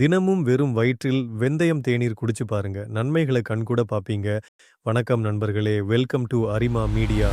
தினமும் வெறும் வயிற்றில் வெந்தயம் தேநீர் குடிச்சு பாருங்க. நன்மைகளை கண்கூட பார்ப்பீங்க வணக்கம் நண்பர்களே. வெல்கம் டு அரிமா மீடியா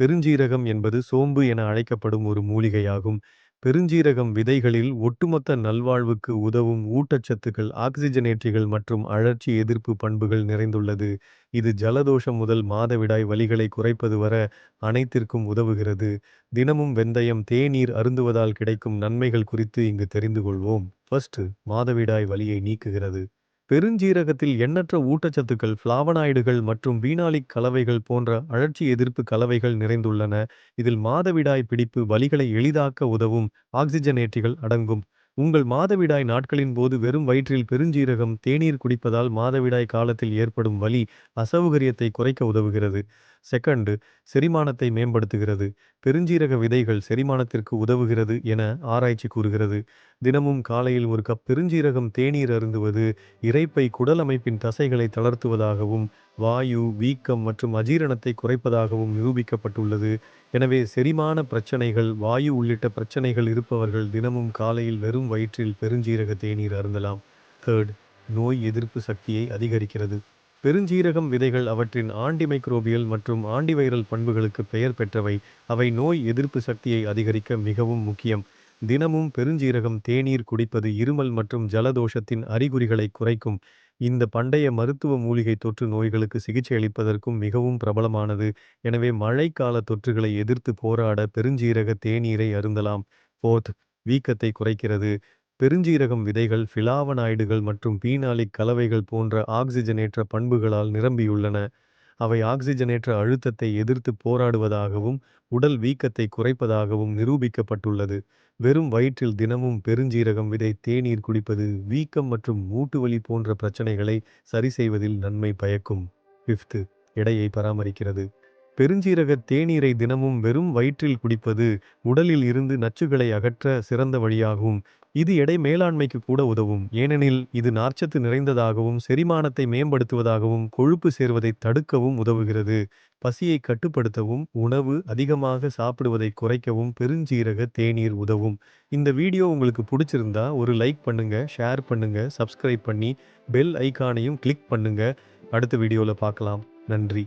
பெருஞ்சீரகம் என்பது சோம்பு என அழைக்கப்படும் ஒரு மூலிகையாகும். பெருஞ்சீரகம் விதைகளில் ஒட்டுமொத்த நல்வாழ்வுக்கு உதவும் ஊட்டச்சத்துக்கள் ஆக்சிஜனேற்றிகள் மற்றும் அழற்சி எதிர்ப்பு பண்புகள் நிறைந்துள்ளது. இது ஜலதோஷம் முதல் மாதவிடாய் வலிகளை குறைப்பது வர அனைத்திற்கும் உதவுகிறது. தினமும் வெந்தயம் தேநீர் அருந்துவதால் கிடைக்கும் நன்மைகள் குறித்து இங்கு தெரிந்து கொள்வோம். ஃபர்ஸ்ட் மாதவிடாய் வலியை நீக்குகிறது. பெருஞ்சீரகத்தில் எண்ணற்ற ஊட்டச்சத்துக்கள் ஃப்ளாவனாய்டுகள் மற்றும் பீனாலிக் கலவைகள் போன்ற அழற்சி எதிர்ப்பு கலவைகள் நிறைந்துள்ளன. இதில் மாதவிடாய் பிடிப்பு வலிகளை எளிதாக்க உதவும் ஆக்சிஜனேற்றிகள் அடங்கும். உங்கள் மாதவிடாய் நாட்களின் போது வெறும் வயிற்றில் பெருஞ்சீரகம் தேநீர் குடிப்பதால் மாதவிடாய் காலத்தில் ஏற்படும் வலி அசௌகரியத்தை குறைக்க உதவுகிறது. செகண்டு செரிமானத்தை மேம்படுத்துகிறது. பெருஞ்சீரக விதைகள் செரிமானத்திற்கு உதவுகிறது என ஆராய்ச்சி கூறுகிறது. தினமும் காலையில் ஒரு கப் பெருஞ்சீரகம் தேநீர் அருந்துவது இரைப்பை குடல் அமைப்பின் தசைகளை தளர்த்துவதாகவும் வாயு வீக்கம் மற்றும் அஜீரணத்தை குறைப்பதாகவும் நிரூபிக்கப்பட்டுள்ளது. எனவே செரிமான பிரச்சனைகள் வாயு உள்ளிட்ட பிரச்சனைகள் இருப்பவர்கள் தினமும் காலையில் வெறும் வயிற்றில் பெருஞ்சீரக தேநீர் அருந்தலாம். தேர்ட் நோய் எதிர்ப்பு சக்தியை அதிகரிக்கிறது. பெருஞ்சீரகம் விதைகள் அவற்றின் ஆண்டிமைக்ரோபியல் மற்றும் ஆண்டிவைரல் பண்புகளுக்கு பெயர் பெற்றவை. அவை நோய் எதிர்ப்பு சக்தியை அதிகரிக்க மிகவும் முக்கியம். தினமும் பெருஞ்சீரகம் தேநீர் குடிப்பது இருமல் மற்றும் ஜலதோஷத்தின் அறிகுறிகளை குறைக்கும். இந்த பண்டைய மருத்துவ மூலிகை தொற்று நோய்களுக்கு சிகிச்சை அளிப்பதற்கும் மிகவும் பிரபலமானது. எனவே மழைக்கால தொற்றுகளை எதிர்த்து போராட பெருஞ்சீரக தேநீரை அருந்தலாம். போர்த் வீக்கத்தை குறைக்கிறது. பெருஞ்சீரகம் விதைகள் ஃபிலாவனாய்டுகள் மற்றும் பீனாலிக் கலவைகள் போன்ற ஆக்சிஜனேற்ற பண்புகளால் நிரம்பியுள்ளன. அவை ஆக்சிஜனேற்ற அழுத்தத்தை எதிர்த்து போராடுவதாகவும் உடல் வீக்கத்தை குறைப்பதாகவும் நிரூபிக்கப்பட்டுள்ளது. வெறும் வயிற்றில் தினமும் பெருஞ்சீரகம் விதை தேநீர் குடிப்பது வீக்கம் மற்றும் மூட்டுவலி போன்ற பிரச்சனைகளை சரி செய்வதில் நன்மை பயக்கும். ஃபிஃப்த்து எடையை பராமரிக்கிறது. பெருஞ்சீரக தேநீரை தினமும் வெறும் வயிற்றில் குடிப்பது உடலில் இருந்து நச்சுகளை அகற்ற சிறந்த வழியாகும். இது எடை மேலாண்மைக்கு கூட உதவும். ஏனெனில் இது நார்ச்சத்து நிறைந்ததாகவும் செரிமானத்தை மேம்படுத்துவதாகவும் கொழுப்பு சேர்வதை தடுக்கவும் உதவுகிறது. பசியை கட்டுப்படுத்தவும் உணவு அதிகமாக சாப்பிடுவதை குறைக்கவும் பெருஞ்சீரக தேநீர் உதவும். இந்த வீடியோ உங்களுக்கு பிடிச்சிருந்தா ஒரு லைக் பண்ணுங்க ஷேர் பண்ணுங்க சப்ஸ்கிரைப் பண்ணி பெல் ஐகானையும் கிளிக் பண்ணுங்க. அடுத்த வீடியோவில் பார்க்கலாம். நன்றி.